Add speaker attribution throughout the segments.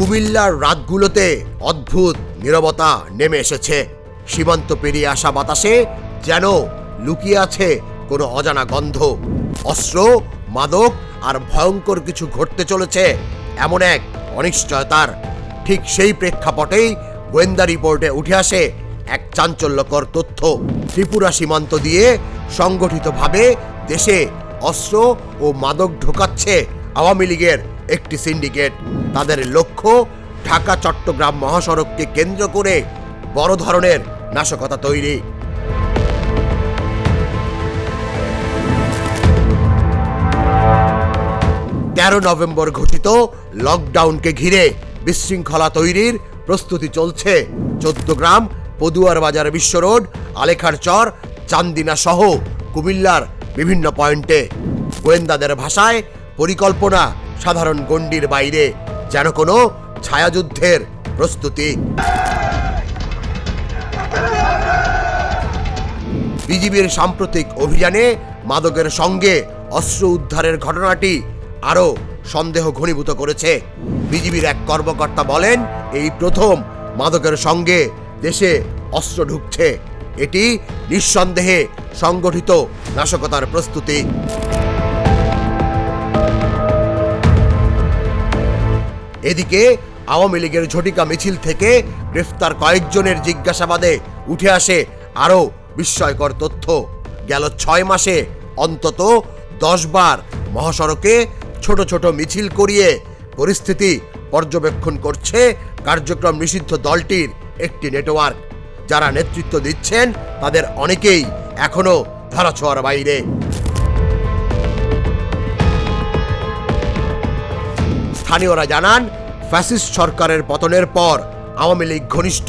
Speaker 1: কুমিল্লার রাতগুলোতে অদ্ভুত নীরবতা নেমে এসেছে। সীমান্ত পেরিয়ে আসা বাতাসে যেন লুকিয়ে আছে কোনো অজানা গন্ধ। অস্ত্র, মাদক আর ভয়ঙ্কর কিছু ঘটতে চলেছে এমন এক অনিশ্চয়তার। ঠিক সেই প্রেক্ষাপটেই গোয়েন্দা রিপোর্টে উঠে আসে এক চাঞ্চল্যকর তথ্য। ত্রিপুরা সীমান্ত দিয়ে সংগঠিতভাবে দেশে অস্ত্র ও মাদক ঢোকাচ্ছে আওয়ামী লীগের একটি সিন্ডিকেট। তাদের লক্ষ্য ঢাকা, চট্টগ্রাম মহাসড়ককে কেন্দ্র করে বড় ধরনের নাশকতা তৈরি। তেরো নভেম্বর ঘোষিত লকডাউনকে ঘিরে বিশৃঙ্খলা তৈরির প্রস্তুতি চলছে। চোদ্দগ্রাম পদুয়ার বাজার বিশ্ব রোড, আলেখার চর, চান্দিনা সহ কুমিল্লার বিভিন্ন পয়েন্টে। গোয়েন্দাদের ভাষায় পরিকল্পনা সাধারণ গণ্ডির বাইরে, যেন কোনো ছায়াযুদ্ধের প্রস্তুতি। বিজিবির সাম্প্রতিক অভিযানে মাদকের সঙ্গে অস্ত্র উদ্ধারের ঘটনাটি আরও সন্দেহ ঘনীভূত করেছে। বিজিবির এক কর্মকর্তা বলেন, এই প্রথম মাদকের সঙ্গে দেশে অস্ত্র ঢুকছে। এটি নিঃসন্দেহে সংগঠিত নাশকতার প্রস্তুতি। এদিকে আওয়ামী লীগের ঝটিকা মিছিল থেকে গ্রেফতার কয়েকজনের জিজ্ঞাসাবাদে উঠে আসে আরও বিস্ময়কর তথ্য। গেল ছয় মাসে অন্তত দশ বার মহাসড়কে ছোট ছোট মিছিল করিয়ে পরিস্থিতি পর্যবেক্ষণ করছে কার্যক্রম নিষিদ্ধ দলটির একটি নেটওয়ার্ক। যারা নেতৃত্ব দিচ্ছেন তাদের অনেকেই এখনও ধরাছোঁয়ার বাইরে। স্থানীয়রা জানান, ফ্যাসিস্ট সরকারের পতনের পর আওয়ামী লীগ ঘনিষ্ঠ,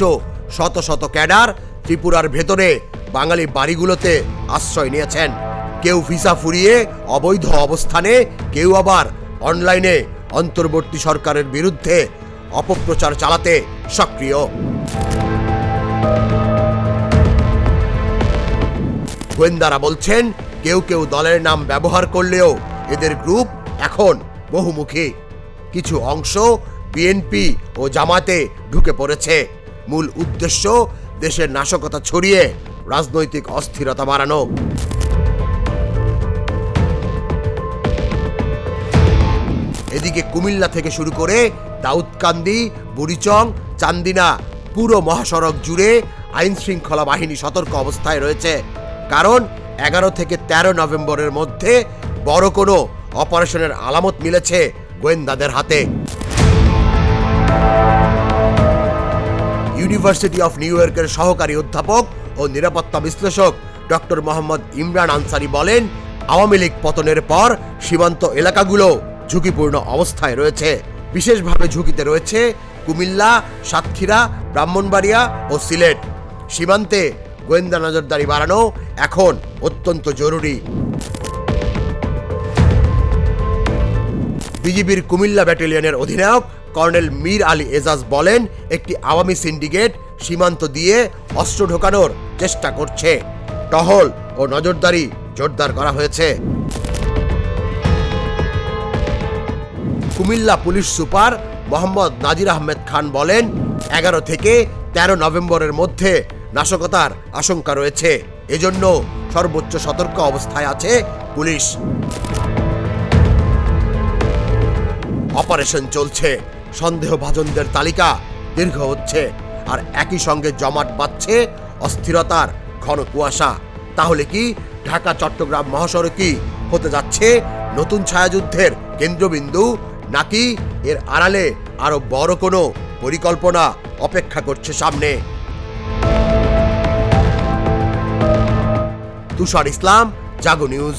Speaker 1: শত শত ক্যাডার ত্রিপুরার ভেতরে বাঙালি বাড়িগুলোতে আশ্রয় নিয়েছেন। কেউ ভিসা ফুরিয়ে অবৈধ অবস্থানে, কেউ আবার অনলাইনে অন্তর্বর্তী সরকারের বিরুদ্ধে অপপ্রচার চালাতে সক্রিয়। গোয়েন্দারা বলছেন, কেউ কেউ দলের নাম ব্যবহার করলেও এদের গ্রুপ এখন বহুমুখী। কিছু অংশ বিএনপি ও জামাতে ঢুকে পড়েছে। মূল উদ্দেশ্য দেশের নাশকতা ছড়িয়ে রাজনৈতিক অস্থিরতা বাড়ানো। এদিকে কুমিল্লা থেকে শুরু করে দাউদকান্দি, বুড়িচং, চান্দিনা পুরো মহাসড়ক জুড়ে আইন শৃঙ্খলা বাহিনী সতর্ক অবস্থায় রয়েছে। কারণ এগারো থেকে ১৩ নভেম্বরের মধ্যে বড় কোনো অপারেশনের আলামত মিলেছে গোয়েন্দাদের হাতে। ইউনিভার্সিটি অফ নিউ ইয়র্কের সহকারী অধ্যাপক ও নিরাপত্তা বিশ্লেষক ডক্টর মোহাম্মদ ইমরান আনসারি বলেন, আওয়ামী লীগ পতনের পর সীমান্ত এলাকাগুলো ঝুঁকিপূর্ণ অবস্থায় রয়েছে। বিশেষভাবে ঝুঁকিতে রয়েছে কুমিল্লা, সাতক্ষীরা, ব্রাহ্মণবাড়িয়া ও সিলেট। সীমান্তে গোয়েন্দা নজরদারি বাড়ানো এখন অত্যন্ত জরুরি। বিজিবির কুমিল্লা ব্যাটালিয়নের অধিনায়ক কর্নেল মীর আলী এজাজ বলেন, একটি আওয়ামী সিন্ডিকেট সীমান্ত দিয়ে অস্ত্র ঢোকানোর চেষ্টা করছে। টহল ও নজরদারি জোরদার করা হয়েছে। কুমিল্লা পুলিশ সুপার মোহাম্মদ নাজির আহমেদ খান বলেন, এগারো থেকে ১৩ নভেম্বরের মধ্যে নাশকতার আশঙ্কা রয়েছে। এজন্য সর্বোচ্চ সতর্ক অবস্থায় আছে পুলিশ। অপারেশন চলছে। সন্দেহভাজনদের তালিকা দীর্ঘ হচ্ছে আর একই সঙ্গে জমাট বাঁধছে অস্থিরতার ঘন কুয়াশা। তাহলে কি ঢাকা চট্টগ্রাম মহাসড়কই হতে যাচ্ছে নতুন ছায়াযুদ্ধের কেন্দ্রবিন্দু, নাকি এর আড়ালে আরও বড় কোনো পরিকল্পনা অপেক্ষা করছে সামনে? তুষার ইসলাম, জাগো নিউজ।